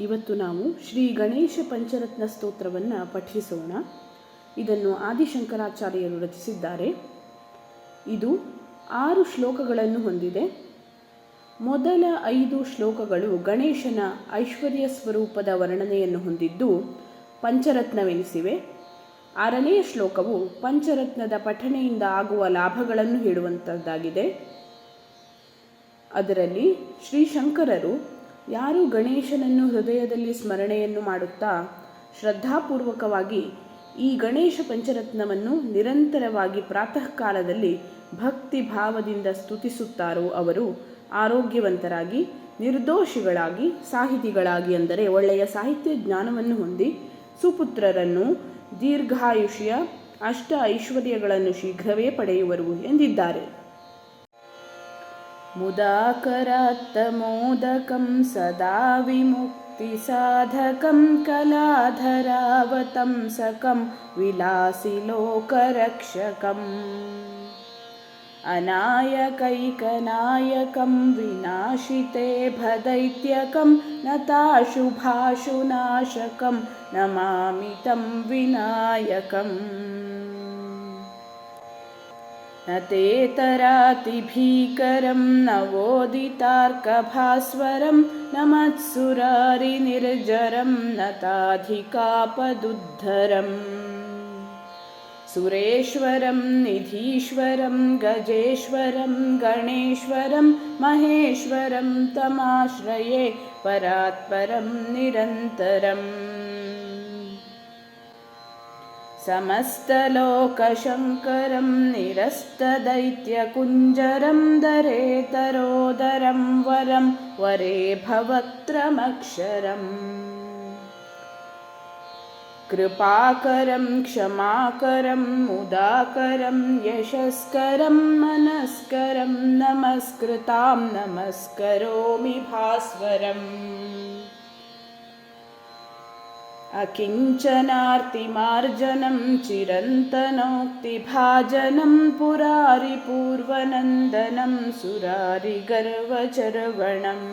ಇವತ್ತು ನಾವು ಶ್ರೀ ಗಣೇಶ ಪಂಚರತ್ನ ಸ್ತೋತ್ರವನ್ನು ಪಠಿಸೋಣ. ಇದನ್ನು ಆದಿಶಂಕರಾಚಾರ್ಯರು ರಚಿಸಿದ್ದಾರೆ. ಇದು ಆರು ಶ್ಲೋಕಗಳನ್ನು ಹೊಂದಿದೆ. ಮೊದಲ ಐದು ಶ್ಲೋಕಗಳು ಗಣೇಶನ ಐಶ್ವರ್ಯ ಸ್ವರೂಪದ ವರ್ಣನೆಯನ್ನು ಹೊಂದಿದ್ದು ಪಂಚರತ್ನವೆನಿಸಿವೆ. ಆರನೆಯ ಶ್ಲೋಕವು ಪಂಚರತ್ನದ ಪಠಣೆಯಿಂದ ಆಗುವ ಲಾಭಗಳನ್ನು ಹೇಳುವಂಥದ್ದಾಗಿದೆ ಅದರಲ್ಲಿ ಶ್ರೀಶಂಕರರು ಯಾರು ಗಣೇಶನನ್ನು ಹೃದಯದಲ್ಲಿ ಸ್ಮರಣೆಯನ್ನು ಮಾಡುತ್ತಾ ಶ್ರದ್ಧಾಪೂರ್ವಕವಾಗಿ ಈ ಗಣೇಶ ಪಂಚರತ್ನವನ್ನು ನಿರಂತರವಾಗಿ ಪ್ರಾತಃ ಕಾಲದಲ್ಲಿ ಭಕ್ತಿ ಭಾವದಿಂದ ಸ್ತುತಿಸುತ್ತಾರೋ ಅವರು ಆರೋಗ್ಯವಂತರಾಗಿ, ನಿರ್ದೋಷಿಗಳಾಗಿ, ಸಾಹಿತಿಗಳಾಗಿ ಅಂದರೆ ಒಳ್ಳೆಯ ಸಾಹಿತ್ಯ ಜ್ಞಾನವನ್ನು ಹೊಂದಿ ಸುಪುತ್ರರನ್ನು ದೀರ್ಘಾಯುಷ್ಯ, ಅಷ್ಟ ಐಶ್ವರ್ಯಗಳನ್ನು ಶೀಘ್ರವೇ ಪಡೆಯುವರು ಎಂದಿದ್ದಾರೆ. मुदाकरात्तमोदकं सदा विमुक्तिसाधकं कलाधरावतंसकं विलासिलोकरक्षकम्। अनायकैकनायकं विनाशिते भदैत्यकं नताशुभाशुनाशकं नमामि तं विनायकम् न तेतरातिभीकरं नवोदितार्कभास्वरं न मत्सुरारिनिर्जरं न ताधिकापदुद्धरम्। सुरेश्वरं निधीश्वरं गजेश्वरं गणेश्वरं महेश्वरं तमाश्रये परात्परं निरन्तरम् समस्तलोकशङ्करं निरस्तदैत्यकुञ्जरं दरेतरोदरं वरं वरे भवत्रमक्षरम्। कृपाकरं क्षमाकरं मुदाकरं यशस्करं मनस्करं नमस्कृतां नमस्करोमि भास्वरम् अकिञ्चनार्तिमार्जनं चिरन्तनोक्तिभाजनं पुरारिपूर्वनन्दनं सुरारिगर्वचर्वणम्।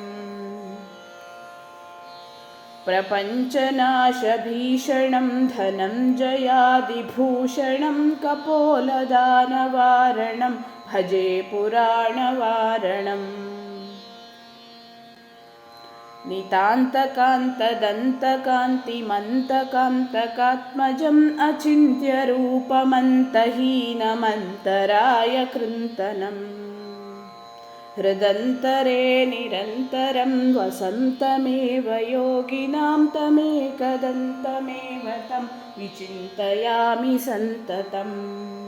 प्रपञ्चनाशभीषणं धनञ्जयादिभूषणं कपोलदानवारणं भजे पुराणवारणम् नितान्तकान्तदन्तकान्तिमन्तकान्तकात्मजम् अचिन्त्यरूपमन्तहीनमन्तराय कृन्तनम्। हृदन्तरे निरन्तरं वसन्तमेव योगिनां तमेकदन्तमेव तं विचिन्तयामि सन्ततम्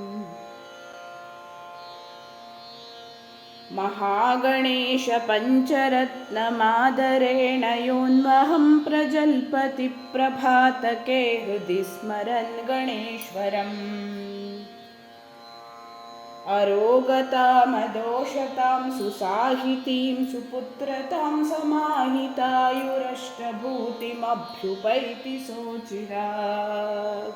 महागणेशपञ्चरत्नमादरेण योन्वहं प्रजल्पति प्रभातके हृदि स्मरन् गणेश्वरम्। अरोगतामदोषतां सुसाहितीं सुपुत्रतां समाहितायुरष्टभूतिमभ्युपैति सोचिरात्